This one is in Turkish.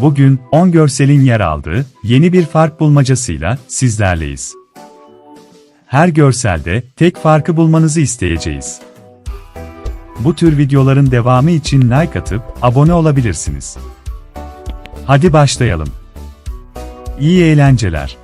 Bugün 10 görselin yer aldığı yeni bir fark bulmacasıyla sizlerleyiz. Her görselde tek farkı bulmanızı isteyeceğiz. Bu tür videoların devamı için like atıp abone olabilirsiniz. Hadi başlayalım. İyi eğlenceler.